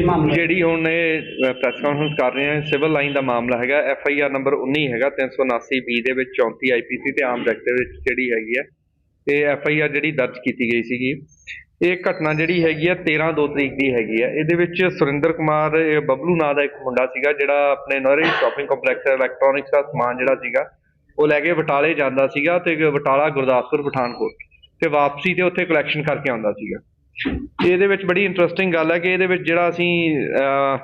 ਮਾਮਲਾ ਜਿਹੜੀ ਹੁਣ ਇਹ ਪ੍ਰੈਸ ਕਾਨਫਰੰਸ ਕਰ ਰਹੇ ਹਾਂ ਸਿਵਲ ਲਾਈਨ ਦਾ ਮਾਮਲਾ ਹੈਗਾ ਐਫ ਆਈ ਆਰ ਨੰਬਰ 19 ਹੈਗਾ 379 ਬੀ ਦੇ ਵਿੱਚ 34 ਆਈਪੀਸੀ ਤੇ ਆਮ ਐਕਟ ਦੇ ਵਿੱਚ ਜਿਹੜੀ ਹੈਗੀ ਹੈ ਇਹ ਐਫ ਆਈ ਆਰ ਜਿਹੜੀ ਦਰਜ ਕੀਤੀ ਗਈ ਸੀਗੀ। ਇਹ ਘਟਨਾ ਜਿਹੜੀ ਹੈਗੀ ਆ 13 2 ਤਰੀਕ ਦੀ ਹੈਗੀ ਆ। ਇਹਦੇ ਵਿੱਚ ਸੁਰਿੰਦਰ ਕੁਮਾਰ ਬਬਲੂ ਨਾਂ ਦਾ ਇੱਕ ਮੁੰਡਾ ਸੀਗਾ, ਜਿਹੜਾ ਆਪਣੇ ਨਰੇ ਸ਼ਾਪਿੰਗ ਕੰਪਲੈਕਸ ਇਲੈਕਟ੍ਰੋਨਿਕਸ ਦਾ ਸਮਾਨ ਜਿਹੜਾ ਸੀਗਾ, ਉਹ ਲੈ ਕੇ ਬਟਾਲੇ ਜਾਂਦਾ ਸੀਗਾ ਤੇ ਬਟਾਲਾ ਗੁਰਦਾਸਪੁਰ ਪਠਾਨਕੋਟ, ਤੇ ਵਾਪਸੀ ਤੇ ਉੱਥੇ ਕਲੈਕਸ਼ਨ ਕਰਕੇ ਆਉਂਦਾ ਸੀਗਾ। ਇਹਦੇ ਵਿੱਚ ਬੜੀ ਇੰਟਰਸਟਿੰਗ ਗੱਲ ਹੈ ਕਿ ਇਹਦੇ ਵਿੱਚ ਜਿਹੜਾ ਅਸੀਂ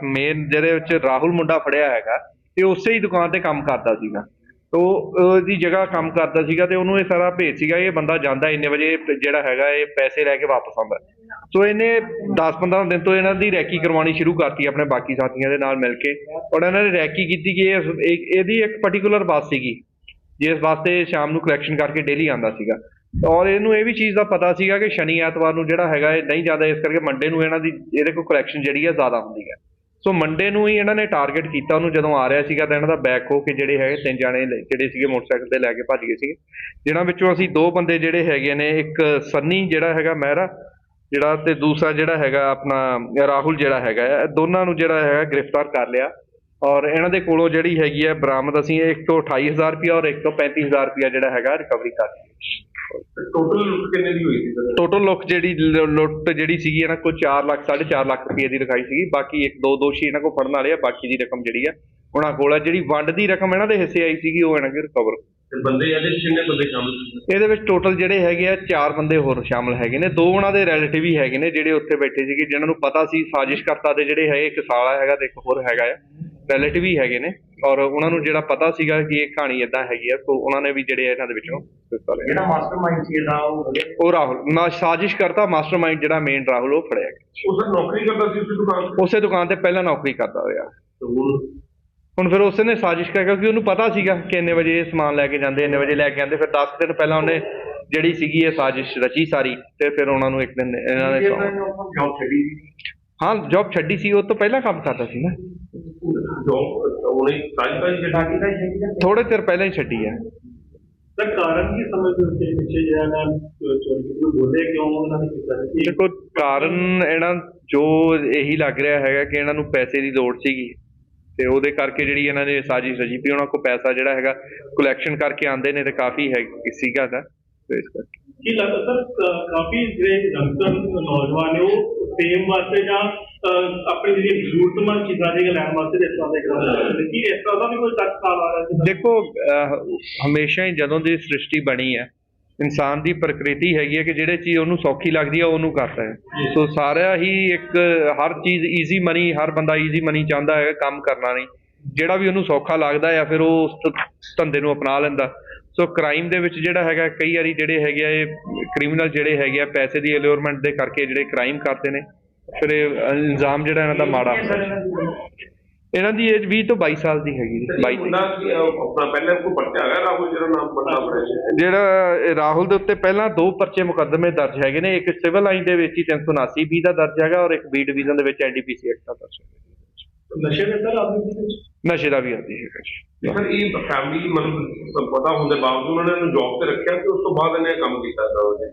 ਮੇਨ ਜਿਹਦੇ ਵਿੱਚ ਰਾਹੁਲ ਮੁੰਡਾ ਫੜਿਆ ਹੈਗਾ ਇਹ ਉਸੇ ਹੀ ਦੁਕਾਨ ਤੇ ਕੰਮ ਕਰਦਾ ਸੀਗਾ। ਤੋ, ਉਹਦੀ ਜਗ੍ਹਾ ਕੰਮ ਕਰਦਾ ਸੀਗਾ ਤੇ ਉਹਨੂੰ ਇਹ ਸਾਰਾ ਭੇਜ ਸੀਗਾ, ਇਹ ਬੰਦਾ ਜਾਂਦਾ ਇੰਨੇ ਵਜੇ ਜਿਹੜਾ ਹੈਗਾ, ਇਹ ਪੈਸੇ ਲੈ ਕੇ ਵਾਪਸ ਆਉਂਦਾ। ਸੋ ਇਹਨੇ 10-15 ਦਿਨ ਤੋਂ ਇਹਨਾਂ ਦੀ ਰੈਕੀ ਕਰਵਾਉਣੀ ਸ਼ੁਰੂ ਕਰਤੀ ਆਪਣੇ ਬਾਕੀ ਸਾਥੀਆਂ ਦੇ ਨਾਲ ਮਿਲ ਕੇ। ਔਰ ਇਹਨਾਂ ਨੇ ਰੈਕੀ ਕੀਤੀ ਕਿ ਇਹ ਇਹਦੀ ਇੱਕ ਪਾਰਟਿਕੂਲਰ ਬੱਸ ਸੀਗੀ, ਜਿਸ ਵਾਸਤੇ ਸ਼ਾਮ ਨੂੰ ਕਲੈਕਸ਼ਨ ਕਰਕੇ ਡੇਲੀ ਆਉਂਦਾ ਸੀਗਾ। ਔਰ ਇਹਨੂੰ ਇਹ ਵੀ ਚੀਜ਼ ਦਾ ਪਤਾ ਸੀਗਾ ਕਿ ਸ਼ਨੀ ਐਤਵਾਰ ਨੂੰ ਜਿਹੜਾ ਹੈਗਾ ਇਹ ਨਹੀਂ ਜ਼ਿਆਦਾ ਇਸ ਕਰਕੇ ਮੰਡੇ ਨੂੰ ਇਹਨਾਂ ਦੀ ਇਹਦੇ ਕੋਲ ਕਲੈਕਸ਼ਨ ਜਿਹੜੀ ਹੈ ਜ਼ਿਆਦਾ ਹੁੰਦੀ ਹੈ ਸੋ ਮੰਡੇ ਨੂੰ ਹੀ ਇਹਨਾਂ ਨੇ ਟਾਰਗੇਟ ਕੀਤਾ ਉਹਨੂੰ ਜਦੋਂ ਆ ਰਿਹਾ ਸੀਗਾ ਤਾਂ ਇਹਨਾਂ ਦਾ ਬੈਕ ਹੋ ਕੇ ਜਿਹੜੇ ਹੈਗੇ ਤਿੰਨ ਜਾਣੇ ਜਿਹੜੇ ਸੀਗੇ ਮੋਟਰਸਾਈਕਲ ਤੇ ਲੈ ਕੇ ਭੱਜ ਗਏ ਸੀਗੇ। ਜਿਨ੍ਹਾਂ ਵਿੱਚੋਂ ਅਸੀਂ ਦੋ ਬੰਦੇ ਜਿਹੜੇ ਹੈਗੇ ਨੇ ਇੱਕ ਸੰਨੀ ਜਿਹੜਾ ਹੈਗਾ ਮਹਿਰਾ ਜਿਹੜਾ ਤੇ ਦੂਸਰਾ ਜਿਹੜਾ ਹੈਗਾ ਆਪਣਾ ਰਾਹੁਲ ਜਿਹੜਾ ਹੈਗਾ ਹੈ, ਦੋਨਾਂ ਨੂੰ ਜਿਹੜਾ ਹੈਗਾ ਗ੍ਰਿਫਤਾਰ ਕਰ ਲਿਆ। ਔਰ ਇਹਨਾਂ ਦੇ ਕੋਲੋਂ ਜਿਹੜੀ ਹੈਗੀ ਹੈ ਬਰਾਮਦ ਅਸੀਂ ਇੱਕ ਤੋਂ 28000 ਰੁਪਇਆ ਔਰ ਇੱਕ ਤੋਂ 35000 ਰੁਪਇਆ ਜਿਹੜਾ ਹੈਗਾ ਰਿਕਵਰੀ ਕਰ ਲਈ ਟੋਟਲ ਲੁੱਟ ਕਿੰਨੇ ਦੀ ਹੋਈ ਸੀ ਸਰ? ਟੋਟਲ ਲੁੱਟ ਜਿਹੜੀ ਲ- ਲੁੱਟ ਜਿਹੜੀ ਸੀਗੀ ਇਹਨਾਂ ਕੋਲ 4 ਲੱਖ 4.5 ਲੱਖ ਰੁਪਏ ਦੀ ਲਿਖਾਈ ਸੀਗੀ। ਬਾਕੀ ਇੱਕ ਦੋ ਦੋਸ਼ੀ ਇਹਨਾਂ ਕੋਲ ਫੜਨ ਵਾਲੇ ਆ ਬਾਕੀ ਦੀ ਰਕਮ ਜਿਹੜੀ ਆ ਉਹਨਾਂ ਕੋਲ ਆ। ਜਿਹੜੀ ਵੰਡ ਦੀ ਰਕਮ ਇਹਨਾਂ ਦੇ ਹਿੱਸੇ ਆਈ ਸੀਗੀ ਉਹ ਇਹਨਾਂ ਦੇ ਰਿਕਵਰ ਤੇ ਬੰਦੇ ਇਹਦੇ ਚ ਕਿੰਨੇ ਬੰਦੇ ਸ਼ਾਮਲ ਸੀ ਇਹਦੇ ਵਿੱਚ ਟੋਟਲ ਜਿਹੜੇ ਹੈਗੇ ਆ ਚਾਰ ਬੰਦੇ ਹੋਰ ਸ਼ਾਮਲ ਹੈਗੇ ਨੇ। ਦੋ ਉਹਨਾਂ ਦੇ ਰਿਲੇਟਿਵ ਹੀ ਹੈਗੇ ਨੇ ਜਿਹੜੇ ਉੱਥੇ ਬੈਠੇ ਸੀਗੇ ਜਿਨ੍ਹਾਂ ਨੂੰ ਪਤਾ ਸੀ ਸਾਜ਼ਿਸ਼ਕਰਤਾ ਦੇ ਜਿਹੜੇ ਹੈ ਇੱਕ ਸਾਲਾ ਹੈਗਾ ਤੇ ਇੱਕ ਹੋਰ ਹੈਗਾ ਆ। ਰਿਲੇਟਿਵ ਹੀ ਹੈਗੇ ਨੇ ਔਰ ਉਹਨਾਂ ਨੂੰ ਜਿਹੜਾ ਪਤਾ ਸੀਗਾ ਕਿ ਇਹ ਕਹਾਣੀ ਇਦਾਂ ਹੈਗੀ ਆ ਸੋ ਉਹਨਾਂ ਨੇ ਵੀ ਜਿਹੜੇ ਇਹਨਾਂ ਦੇ ਵਿੱਚੋਂ ਹਿੱਸਾ ਲਿਆ। ਜਿਹੜਾ ਮਾਸਟਰਮਾਈਂਡ ਸੀ ਇਹਦਾ ਉਹ ਉਹ ਰਾਹੁਲ ਮਾ ਸਾਜ਼ਿਸ਼ਕਰਤਾ ਮਾਸਟਰਮਾਈਂਡ ਜਿਹੜਾ ਮੇਨ ਰਾਹੁਲ ਉਹ ਫੜਿਆ ਗਿਆ। ਉਹ ਸਰ ਨੌਕਰੀ ਕਰਦਾ ਸੀ ਉਸੇ ਦੁਕਾਨ ਤੇ? ਉਸੇ ਦੁਕਾਨ ਤੇ ਪਹਿਲਾਂ ਨੌਕਰੀ ਕਰਦਾ ਹੋਇਆ। ਹੁਣ? ਹੁਣ ਫਿਰ ਉਸੇ ਨੇ ਸਾਜ਼ਿਸ਼ ਕਰ ਕਿਉਂਕਿ ਉਹਨੂੰ ਪਤਾ ਸੀਗਾ ਕਿ ਇੰਨੇ ਵਜੇ ਇਹ ਸਮਾਨ ਲੈ ਕੇ ਜਾਂਦੇ ਇੰਨੇ ਵਜੇ ਲੈ ਕੇ ਆਉਂਦੇ ਫਿਰ 10 ਦਿਨ ਪਹਿਲਾਂ ਉਹਨੇ ਜਿਹੜੀ ਸੀਗੀ ਇਹ ਸਾਜ਼ਿਸ਼ ਰਚੀ ਸਾਰੀ ਤੇ ਫਿਰ ਉਹਨਾਂ ਨੂੰ ਇੱਕ ਦਿਨ ਇਹਨਾਂ ਨੇ ਸੌਂ- ਜੌਬ ਛੱਡੀ ਹਾਂ ਜੌਬ ਛੱਡੀ ਸੀ ਉਹ ਤੋਂ ਪਹਿਲਾਂ ਕੰਮ ਕਰਦਾ ਸੀ ਨਾ। ਉਹਨੇ ਤਾਂ ਛੱਡੀ ਥੋੜੇ ਚਿਰ ਪਹਿਲਾਂ ਹੀ ਛੱਡੀ ਹੈ। ਸਰ ਕਾਰਨ ਕੀ ਸਮਝਦੇ ਹੋ ਕਿ ਪਿੱਛੇ ਜਿਹੜਾ ਨਾ ਚੋਰੀ ਕਿਉਂ ਬੋਲੇ ਕਿਉਂ ਉਹਨਾਂ ਨੇ ਕੀਤਾ ਦੇਖੋ ਕਾਰਨ ਇਹਨਾਂ ਜੋ ਇਹੀ ਲੱਗ ਰਿਹਾ ਹੈਗਾ ਕਿ ਇਹਨਾਂ ਨੂੰ ਪੈਸੇ ਦੀ ਲੋੜ ਸੀਗੀ। ਤੇ ਉਹਦੇ ਕਰਕੇ ਜਿਹੜੀ ਇਹਨਾਂ ਨੇ ਸਾਜ਼ਿਸ਼ ਰਚੀ ਵੀ ਉਹਨਾਂ ਕੋਲ ਪੈਸਾ ਜਿਹੜਾ ਹੈਗਾ ਕਲੈਕਸ਼ਨ ਕਰਕੇ ਆਉਂਦੇ ਨੇ ਤੇ ਕਾਫੀ ਹੈ ਸੀਗਾ ਦਾ ਤੇ ਇਸ ਕਰਕੇ। ਕੀ ਲੱਗਦਾ ਸਰ ਕਾਫੀ ਜਿਹੜੇ ਯੰਗਸਟਰ ਨੌਜਵਾਨ ਨੇ ਉਹ ਫੇਮ ਵਾਸਤੇ ਜਾਂ ਆਪਣੀ ਜਿਹੜੀ ਜ਼ਰੂਰਤਮੰਦ ਚੀਜ਼ਾਂ ਜਿਹੜੀਆਂ ਲੈਣ ਵਾਸਤੇ ਇਸ ਤਰ੍ਹਾਂ ਦੇ ਕਰਦੇ ਕੀ ਇਸ ਤਰ੍ਹਾਂ ਦਾ ਵੀ ਕੋਈ ਤੱਕ ਸਾਲ ਆ ਰਿਹਾ ਦੇਖੋ ਹਮੇਸ਼ਾ ਹੀ ਜਦੋਂ ਦੀ ਸ੍ਰਿਸ਼ਟੀ ਬਣੀ ਹੈ ਇਨਸਾਨ ਦੀ ਪ੍ਰਕਿਰਤੀ ਹੈਗੀ ਹੈ ਕਿ ਜਿਹੜੇ ਚੀਜ਼ ਉਹਨੂੰ ਸੌਖੀ ਲੱਗਦੀ ਹੈ ਉਹਨੂੰ ਕਰਦਾ ਹੈ। ਸੋ ਸਾਰਾ ਹੀ ਇੱਕ ਹਰ ਚੀਜ਼ ਈਜ਼ੀ ਮਨੀ ਹਰ ਬੰਦਾ ਈਜ਼ੀ ਮਨੀ ਚਾਹੁੰਦਾ ਹੈ ਕੰਮ ਕਰਨਾ ਨਹੀਂ। ਜਿਹੜਾ ਵੀ ਉਹਨੂੰ ਸੌਖਾ ਲੱਗਦਾ ਜਾਂ ਫਿਰ ਉਹ ਉਸ ਧੰਦੇ ਨੂੰ ਅਪਣਾ ਲੈਂਦਾ ਸੋ ਕ੍ਰਾਈਮ ਦੇ ਵਿੱਚ ਜਿਹੜਾ ਹੈਗਾ ਕਈ ਵਾਰੀ ਜਿਹੜੇ ਹੈਗੇ ਆ ਇਹ ਕ੍ਰਿਮੀਨਲ ਜਿਹੜੇ ਹੈਗੇ ਆ ਪੈਸੇ ਦੀ ਅਲਿਓਰਮੈਂਟ ਦੇ ਕਰਕੇ ਜਿਹੜੇ ਕ੍ਰਾਈਮ ਕਰਦੇ ਨੇ ਫਿਰ ਇਹ ਇਲਜ਼ਾਮ ਜਿਹੜਾ ਇਹਨਾਂ ਦਾ ਮਾੜਾ ਇਹਨਾਂ ਦੀ ਏਜ 20 ਤੋਂ 22 ਸਾਲ ਦੀ ਹੈਗੀ ਜੀ 22 ਦੀ। ਮੁੰਡਾ ਕੀ, ਅਹ, ਆਪਣਾ ਪਹਿਲਾਂ ਕੋਈ ਪਰਚਾ ਹੈਗਾ ਰਾਹੁਲ ਜਿਹੜਾ ਨਾਮ ਬੰਦਾ ਬਣਿਆ ਜਿਹੜਾ ਰਾਹੁਲ ਦੇ ਉੱਤੇ ਪਹਿਲਾਂ ਦੋ ਪਰਚੇ ਮੁਕੱਦਮੇ ਦਰਜ ਹੈਗੇ ਨੇ ਇੱਕ ਸਿਵਲ ਲਾਈਨ ਦੇ ਵਿੱਚ ਹੀ 379 ਬੀ ਦਾ ਦਰਜ ਹੈਗਾ ਔਰ ਇੱਕ ਬੀ ਡਿਵੀਜ਼ਨ ਦੇ ਵਿੱਚ ਐਨਡੀਪੀਸੀ ਐਕਟ ਦਾ ਦਰਜ ਹੈਗਾ ਨਸ਼ੇ ਦੇ ਸਰ ਆਦਮੀ ਦੇ ਵਿੱਚ? ਨਸ਼ੇ ਦਾ ਵੀ ਆਦੀ ਹੈਗਾ ਜੀ ਤੇ ਇਹ ਫੈਮਿਲੀ ਮਤਲਬ ਪਤਾ ਹੋਣ ਦੇ ਬਾਵਜੂਦ ਉਹਨਾਂ ਨੇ ਜੌਬ ਤੇ ਰੱਖਿਆ ਤੇ ਉਸ ਤੋਂ ਬਾਅਦ ਇਹਨੇ ਕੰਮ ਕੀਤਾ ਤਾਂ ਉਹਦੇ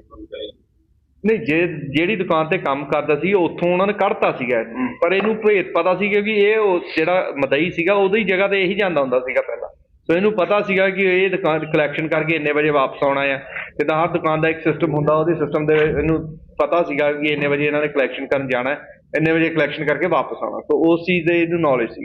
ਨਹੀਂ ਜੇ ਜਿਹੜੀ ਦੁਕਾਨ ਤੇ ਕੰਮ ਕਰਦਾ ਸੀ ਉੱਥੋਂ ਉਹਨਾਂ ਨੇ ਕੱਢਤਾ ਸੀਗਾ। ਪਰ ਇਹਨੂੰ ਭੇਤ ਪਤਾ ਸੀ ਕਿਉਂਕਿ ਇਹ ਉਹ ਜਿਹੜਾ ਮਦਈ ਸੀਗਾ ਉਹਦੀ ਜਗ੍ਹਾ ਤੇ ਇਹੀ ਜਾਂਦਾ ਹੁੰਦਾ ਸੀਗਾ ਪਹਿਲਾਂ। ਸੋ ਇਹਨੂੰ ਪਤਾ ਸੀਗਾ ਕਿ ਇਹ ਦੁਕਾਨ ਕਲੈਕਸ਼ਨ ਕਰਕੇ ਇੰਨੇ ਵਜੇ ਵਾਪਸ ਆਉਣਾ ਆ। ਜਿੱਦਾਂ ਹਰ ਦੁਕਾਨ ਦਾ ਇੱਕ ਸਿਸਟਮ ਹੁੰਦਾ ਉਹਦੇ ਸਿਸਟਮ ਦੇ ਇਹਨੂੰ ਪਤਾ ਸੀਗਾ ਕਿ ਇੰਨੇ ਵਜੇ ਇਹਨਾਂ ਨੇ ਕਲੈਕਸ਼ਨ ਕਰਨ ਜਾਣਾ। ਇੰਨੇ ਵਜੇ ਕਲੈਕਸ਼ਨ ਕਰਕੇ ਵਾਪਸ ਆਉਣਾ। ਸੋ ਉਸ ਚੀਜ਼ ਦੇ ਇਹਨੂੰ ਨੌਲੇਜ ਸੀ